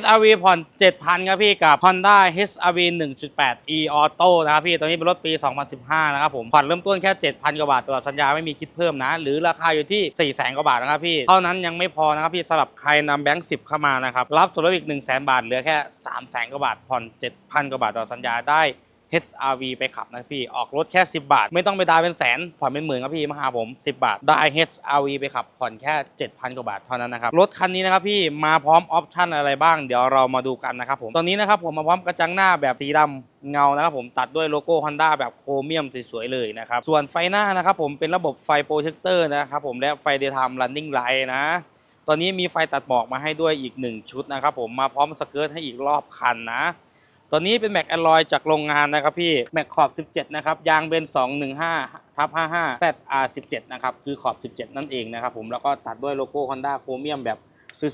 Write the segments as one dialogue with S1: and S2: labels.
S1: HRV ผ่อน 7,000 ครับพี่กับ Honda HRV 1.8 e Auto นะครับพี่ตัวนี้เป็นรถปี 2015 นะครับผมผ่อนเริ่มต้นแค่ 7,000 กว่าบาทตลอดสัญญาไม่มีคิดเพิ่มนะ หรือราคาอยู่ที่ 400,000 กว่าบาทนะครับพี่ เท่านั้นยังไม่พอนะครับพี่สำหรับใครนำแบงค์10 เข้ามานะครับ รับส่วนลดอีก 100,000 บาทเหลือแค่ 300,000 กว่าบาทผ่อน 7,000 กว่าบาทตลอดสัญญาได้ HRV ไปขับนะพี่ออกรถแค่ 10 บาท ไม่ต้องไปดาวเป็นแสนผ่อนเป็นหมื่นครับพี่มาหาผม 10 บาท ได้ HRV ไปขับผ่อนแค่ 7,000 กว่าบาทเท่านั้นนะครับรถคันนี้นะครับพี่มาพร้อมออปชั่นอะไรบ้างเดี๋ยวเรามาดูกันนะครับผมตอนนี้นะครับผมมาพร้อมกระจังหน้าแบบสีดำเงานะครับผมตัดด้วยโลโก้ Honda แบบโครเมียมสวยๆเลยนะครับส่วนไฟหน้านะครับผมเป็นระบบไฟโปรเจคเตอร์นะครับผมและไฟ Daytime Running Light นะตอนนี้มีไฟตัดหมอกมาให้ด้วยอีก 1 ชุดนะครับผมมาพร้อมสเกิร์ตให้อีกรอบคันนะ ตัวนี้เป็นแม็กแอลลอยจากโรงงานนะครับพี่แม็กขอบ 17 นะครับ ยางเบน 215ทับ55 ZR17 นะครับ คือขอบ 17 นั่นเองนะครับผม แล้วก็ตัดด้วยโลโก้ Honda โครเมียมแบบ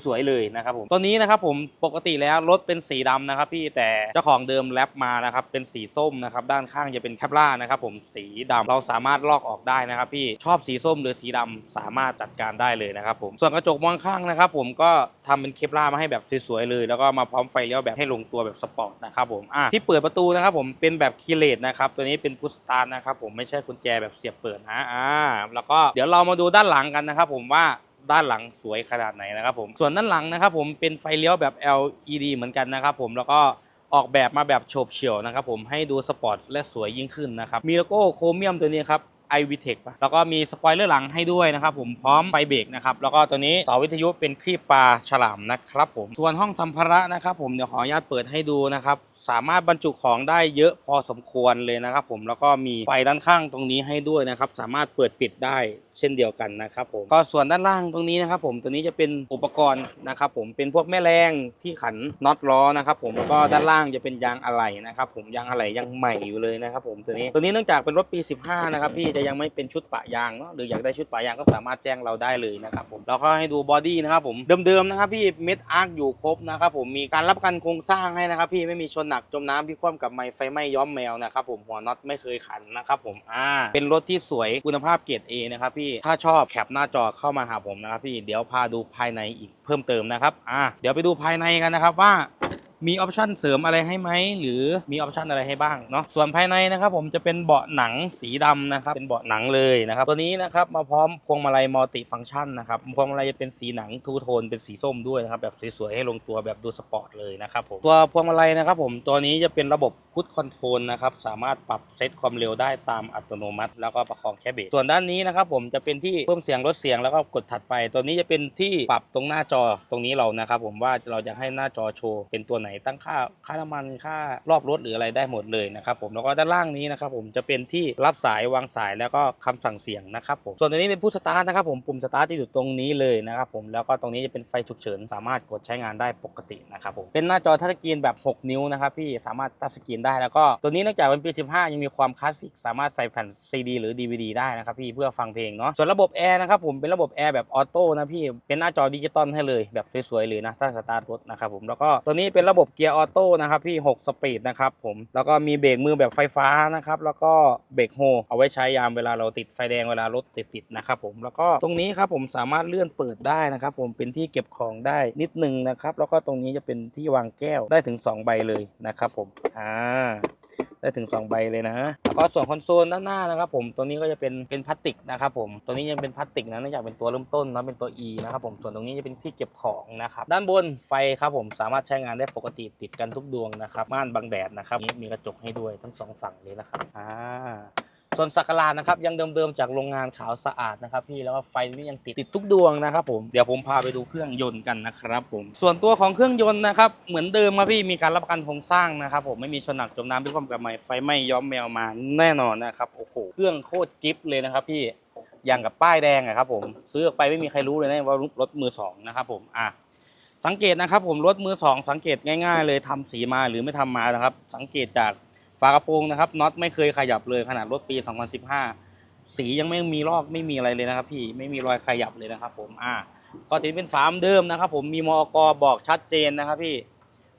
S1: สวยๆเลยนะครับผมตัวนี้นะครับผมปกติแล้วรถเป็นสีดำนะครับพี่แต่เจ้าของเดิมแรปมานะครับเป็นสีส้มนะครับด้านข้างจะเป็นแคปล่านะครับผมสีดำเราสามารถลอกออกได้นะครับพี่ชอบสีส้มหรือสีดำสามารถจัดการได้เลยนะครับผมส่วนกระจกมองข้างนะครับผมก็ทำเป็นเคปล่ามาให้แบบสวยๆเลย แล้วก็มาพร้อมไฟเลี้ยวแบบให้ลงตัวแบบสปอร์ตนะครับผมอะที่เปิดประตูนะครับผมเป็นแบบคีเลตนะครับตัวนี้เป็นพุชสตาร์นะครับผมไม่ใช่กุญแจแบบเสียบเปิดนะอ่าแล้วก็เดี๋ยวเรามาดูด้านหลังกันนะครับผมว่า ด้านหลังสวยขนาดไหนนะครับผมส่วนด้านหลังนะครับผมเป็นไฟเลี้ยวแบบ LED เหมือนกันนะครับผมแล้วก็ออกแบบมาแบบโฉบเฉี่ยวนะครับผมให้ดูสปอร์ตและสวยยิ่งขึ้นนะครับมีโลโก้โครเมียมตัวนี้ครับ i v t e c ปะแล้วก็มีสปอยเลอร์หลังให้ด้วยนะครับผมพร้อมไฟเบรกนะครับแล้วก็ตัวนี้เสาวิทยุเป็นครีบปลาฉลามนะครับผมส่วนห้องสัมภาระนะครับผมเดี๋ยวขออนุญาตเปิดให้ดูนะครับสามารถบรรจุของได้เยอะพอสมควรเลยนะครับผมแล้วก็มีไฟด้านข้างตรงนี้ให้ด้วยนะครับสามารถเปิดปิดได้เช่นเดียวกันนะครับผมก็ส่วนด้านล่างตรงนี้นะครับผมตัวนี้จะเป็นอุปกรณ์นะครับผมเป็นพวกแม่แรงที่ขันน็อตล้อนะครับผมแล้วก็ด้านล่างจะเป็นยางอะไหล่นะครับผมยางอะไหล่ยังใหม่อยู่เลยนะครับผมตัวนี้ตัวนี้เนื่องจากเป็นรถปี 15นะครับพี่จะยังไม่เป็นชุดปะยางเนาะหรืออยากได้ชุดปะยางก็สามารถแจ้งเราได้เลยนะครับผมแล้วก็ให้ดูบอดี้นะครับผมเดิมๆนะครับพี่เม็ดอาร์คอยู่ครบนะครับผมมีการรับประกันโครงสร้างให้นะครับพี่ไม่มีชนหนักจมน้ำพี่คว่ำกับไม้ไฟไหม้ย้อมแมวนะครับผมหัวน็อตไม่เคยขันนะครับผมอ่าเป็นรถที่สวยคุณภาพเกรด A นะครับพี่ถ้าชอบแคปหน้าจอเข้ามาหาผมนะครับพี่เดี๋ยวพาดูภายในอีกเพิ่มเติมนะครับอ่าเดี๋ยวไปดูภายในกันนะครับว่า มีออปชันเสริมอะไรให้ไหมหรือมีออปชันอะไรให้บ้างเนาะส่วนภายในนะครับผมจะเป็นเบาะหนังสีดำนะครับเป็นเบาะหนังเลยนะครับตัวนี้นะครับมาพร้อมพวงมาลัยมัลติฟังก์ชันนะครับพวงมาลัยจะเป็นสีหนังทูโทนเป็นสีส้มด้วยนะครับแบบสวยๆให้ลงตัวแบบดูสปอร์ตเลยนะครับผมตัวพวงมาลัยนะครับผมตัวนี้จะเป็นระบบพุทคอนโทรลนะครับสามารถปรับเซตความเร็วได้ตามอัตโนมัติ แล้วก็ประคองแค่เบรกส่วนด้านนี้นะครับผมจะเป็นที่เพิ่มเสียงลดเสียงแล้วก็กดถัดไป ตัวนี้จะเป็นที่ปรับตรงหน้าจอตรงนี้เรานะครับผมว่าเราจะให้หน้าจอโชว์เป็นตัวไหนตั้งค่าค่าน้ำมันค่ารอบรถหรืออะไรได้หมดเลยนะครับผมแล้วก็ด้านล่างนี้นะครับผมจะเป็นที่รับสายวางสายแล้วก็คำสั่งเสียงนะครับผมส่วนตัวนี้เป็นผู้สตาร์ทนะครับผมปุ่มสตาร์ทจะอยู่ตรงนี้เลยนะครับผมแล้วก็ตรงนี้จะเป็นไฟฉุกเฉินสามารถกดใช้งานได้ปกตินะครับผมเป็นหน้าจอทัชสกรีนแบบ 6 นิ้วนะครับพี่สามารถทัชสกรีนได้แล้วก็ตัวนี้เนื่องจากเป็นปี 15 ยังมีความคลาสสิกสามารถใส่แผ่น CD หรือ DVD ได้นะครับพี่เพื่อฟังเพลงเนาะส่วนระบบแอร์นะครับผมเป็นระบบแอร์แบบออโต้นะพี่เป็นหน้าจอดิจิตอลให้เลยแบบสวยๆเลยนะถ้าสตาร์ทรถนะครับผมแล้วก็ตัวนี้เป็นระบบบบเกียร์ออโต้นะครับพี่ 6 สปีดนะครับผม แล้วก็มีเบรกมือแบบไฟฟ้านะครับ แล้วก็เบรกโฮเอาไว้ใช้ยามเวลาเราติดไฟแดงเวลารถติดๆนะครับผม แล้วก็ตรงนี้ครับผมสามารถเลื่อนเปิดได้นะครับผม เป็นที่เก็บของได้นิดนึงนะครับ แล้วก็ตรงนี้จะเป็นที่วางแก้วได้ถึง 2 ใบเลยนะครับผม อ่าได้ถึง 2 ใบเลยนะ แล้วก็ส่วนคอนโซลด้านหน้านะครับผมตัวนี้ก็จะเป็นเป็นพลาสติกนะครับผมตัวนี้ยังเป็นพลาสติกนะเนื่องจากเป็นตัวเริ่มต้นนะเป็นตัว E นะครับผมส่วนตรงนี้จะเป็นที่เก็บของนะครับด้านบนไฟครับผมสามารถใช้งานได้ปกติติดกันทุกดวงนะครับ ม่านบังแดดนะครับนี่มีกระจกให้ด้วยทั้งสองฝั่งเลยนะครับอ่าส่วนสักการะนะครับยังเดิมๆจากโรงงานขาวสะอาดนะครับ พี่แล้วก็ไฟนี่ยังติดติดทุกดวงนะครับผมเดี๋ยวผมพาไปดูเครื่องยนต์กันนะครับผมส่วนตัวของเครื่องยนต์นะครับเหมือนเดิมครับพี่มีการรับประกันโครงสร้างนะครับผมไม่มีชนหนักจมน้ำด้วยความกับไม้ไฟไหม้ย้อมแมวมาแน่นอนนะครับโอ้โหเครื่องโคตรจิ๊บเลยนะครับพี่อย่างกับป้ายแดงอะครับผมซื้อออกไปไม่มีใครรู้เลยนะว่ารถมือสองนะครับผมอะ สังเกตนะครับผมรถมือสองสังเกตง่ายๆ เลยทำสีมาหรือไม่ทำมานะครับ สังเกตจากฝากระโปรงนะครับน็อตไม่เคยขยับเลยขนาดรถปี 2015 สียังไม่มีลอกไม่มีอะไรเลยนะครับ พี่ไม่มีรอยขยับเลยนะครับ ผมอ่าก็ติดเป็นฝามเดิมนะครับ ผมมีมอกบอกชัดเจนนะครับพี่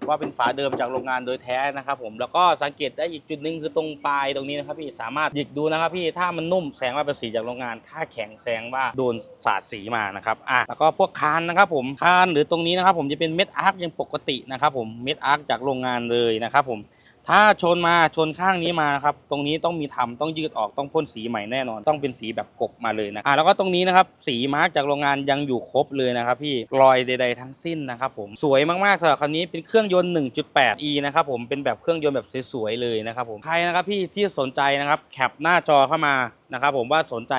S1: ว่าเป็นฝาเดิมจากโรงงานโดยแท้นะครับผมแล้วก็สังเกตได้อีกจุดหนึ่งคือตรงปลายตรงนี้นะครับพี่สามารถหยิกดูนะครับพี่ถ้ามันนุ่มแสงว่าเป็นสีจากโรงงาน ถ้าแข็งแสงว่าโดนสาดสีมานะครับอะแล้วก็พวกคานนะครับผมคานหรือตรงนี้นะครับผมจะเป็นเม็ดอาร์คยังปกตินะครับผมเม็ดอาร์คจากโรงงานเลยนะครับผม ถ้าชนมาชนข้างนี้มาครับ ตรงนี้ต้องมีทำต้องยืดออกต้องพ่นสีใหม่แน่นอน ต้องเป็นสีแบบกบมาเลยนะอ่าแล้วก็ตรงนี้นะครับ สีมาร์กจากโรงงานยังอยู่ครบเลยนะครับ พี่รอยใด ๆ ทั้งสิ้นนะครับผมสวยมากๆสำหรับคันนี้เป็นเครื่องยนต์ 1.8e นะครับผมเป็นแบบเครื่องยนต์แบบสวยๆเลยนะครับผมใครนะครับพี่ที่สนใจนะครับแคปหน้าจอเข้ามานะครับผมว่าสนใจ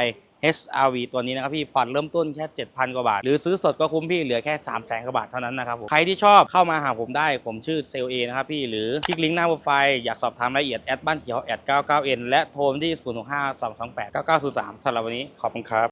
S1: HRV ตัวนี้นะครับพี่ผ่อนเริ่มต้นแค่ 7,000 กว่าบาท หรือซื้อสดก็คุ้มพี่เหลือแค่3 0 0 0 0 0กว่าบาทเท่านั้นนะครับผมใครที่ชอบเข้ามาหาผมได้ผมชื่อเซลเอนะครับพี่หรือคลิกลิงก์หน้าโปรไฟล์อยากสอบถามรายละเอียดแอดบ้านเขียวแอด 99n และโทรมาที่ 0 6 5 2 2 8 9 9 0 3สำหรับวันนี้ขอบคุณครับ